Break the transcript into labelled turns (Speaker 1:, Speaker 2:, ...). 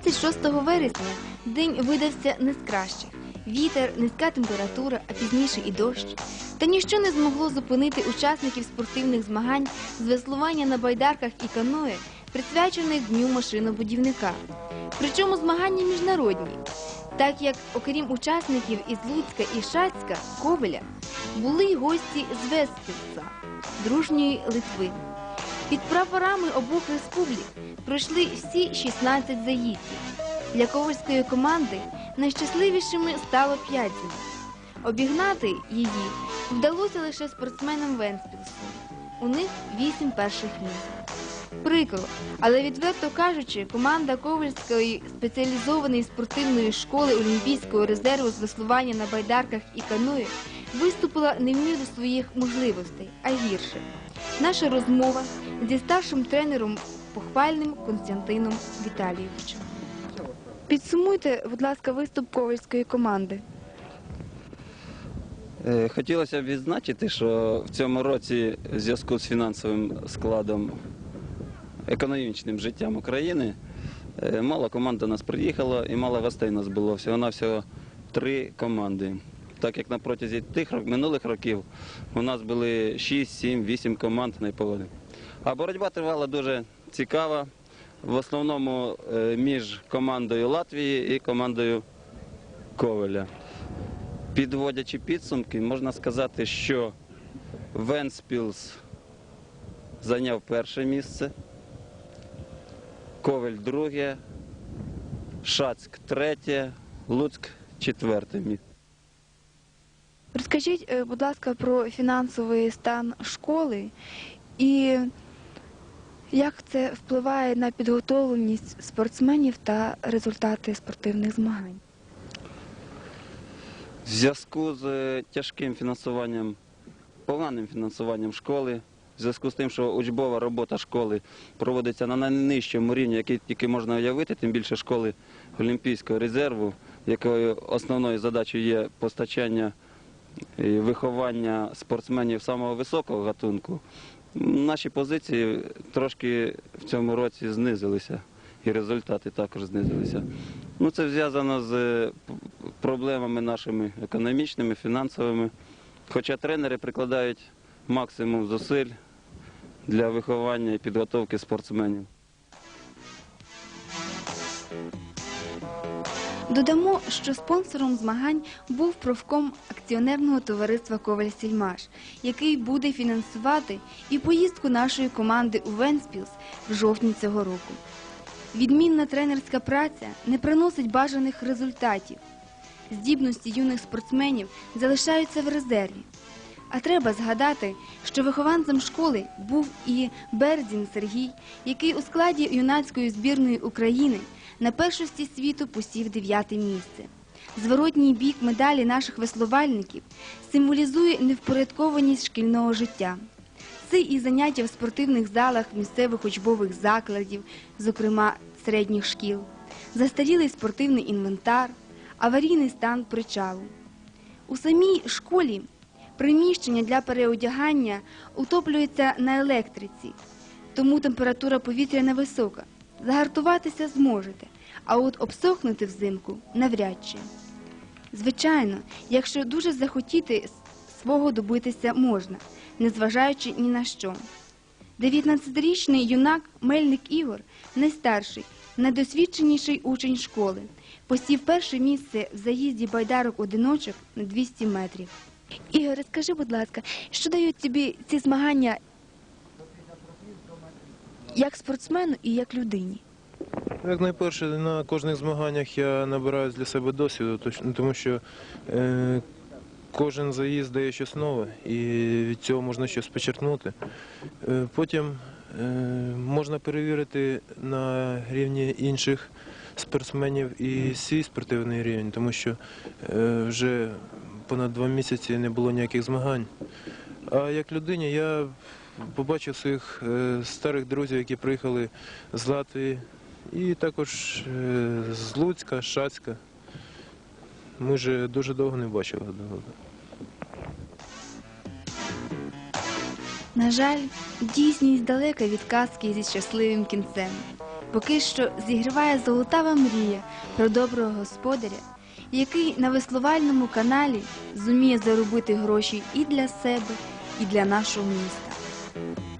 Speaker 1: 26 вересня день видався не з кращих. Вітер, низька температура, а пізніше і дощ. Та ніщо не змогло зупинити учасників спортивних змагань з веслування на байдарках і каное, присвячених Дню машинобудівника. Причому змагання міжнародні, так як, окрім учасників із Луцька і Шацька, Ковеля, були й гості з Веспільца, дружньої Литви. Під прапорами обох республік пройшли всі 16 заїздів. Для ковальської команди найщасливішими стало 5 з. Обігнати її вдалося лише спортсменам Венспілсу. У них 8 перших місць. Прикро, але відверто кажучи, команда Ковальської спеціалізованої спортивної школи Олімпійського резерву з веслування на байдарках і каної виступила не в міру своїх можливостей, а гірше. Наша розмова зі старшим тренером похвальним Константином Віталійовичем. Підсумуйте, будь ласка, виступ ковальської команди.
Speaker 2: Е, Хотілося б відзначити, що в цьому році в зв'язку з фінансовим складом економічним життям України е, мало команд до нас приїхало і мало гостей нас було. Всього-навсього три команди. Так як на протязі тих минулих років у нас були 6, 7, 8 команд найповоди. А боротьба тривала дуже цікава. В основному е, між командою Латвії і командою Ковеля. Підводячи підсумки, можна сказати, що Венспілс зайняв перше місце, Ковель друге, Шацьк третє, Луцьк четверте місце.
Speaker 1: Розкажіть, е, будь ласка, про фінансовий стан школи і як це впливає на підготовленість спортсменів та результати спортивних змагань.
Speaker 2: В зв'язку з е, тяжким фінансуванням, поганим фінансуванням школи, в зв'язку з тим, що учбова робота школи проводиться на найнижчому рівні, який тільки можна уявити, тим більше школи Олімпійського резерву, якою основною задачею є постачання і виховання спортсменів самого високого гатунку. Наші позиції трошки в цьому році знизилися, і результати також знизилися. Ну, це зв'язано з проблемами нашими економічними, фінансовими. Хоча тренери прикладають максимум зусиль для виховання і підготовки спортсменів.
Speaker 1: Додамо, що спонсором змагань був профком акціонерного товариства Коваль Сільмаш, який буде фінансувати і поїздку нашої команди у Венспілс в жовтні цього року. Відмінна тренерська праця не приносить бажаних результатів. Здібності юних спортсменів залишаються в резерві. А треба згадати, що вихованцем школи був і Бердін Сергій, який у складі юнацької збірної України на першості світу посів дев'яте місце. Зворотній бік медалі наших веслувальників символізує невпорядкованість шкільного життя. Це і заняття в спортивних залах місцевих учбових закладів, зокрема середніх шкіл, застарілий спортивний інвентар, аварійний стан причалу. У самій школі приміщення для переодягання утоплюється на електриці, тому температура повітря невисока. Загартуватися зможете, а от обсохнути взимку навряд чи. Звичайно, якщо дуже захотіти, свого добитися можна, незважаючи ні на що. 19-річний юнак Мельник Ігор найстарший, найдосвідченіший учень школи. Посів перше місце в заїзді байдарок одиночок на 200 метрів. Ігор, скажи, будь ласка, що дають тобі ці змагання як спортсмену і як людині?
Speaker 3: Як найперше, на кожних змаганнях я набираю для себе досвіду, тому що е, кожен заїзд дає щось нове, і від цього можна щось почерпнути. Е, потім е, можна перевірити на рівні інших спортсменів і свій спортивний рівень, тому що е, вже понад два місяці не було ніяких змагань. А як людині я побачив своїх е, старих друзів, які приїхали з Латвії, і також е, з Луцька, Шацька. Ми вже дуже довго не бачили одного.
Speaker 1: На жаль, дійсність далека від казки зі щасливим кінцем. поки що зігріває золотава мрія про доброго господаря, який на веслувальному каналі зуміє заробити гроші і для себе, і для нашого міста. Thank you.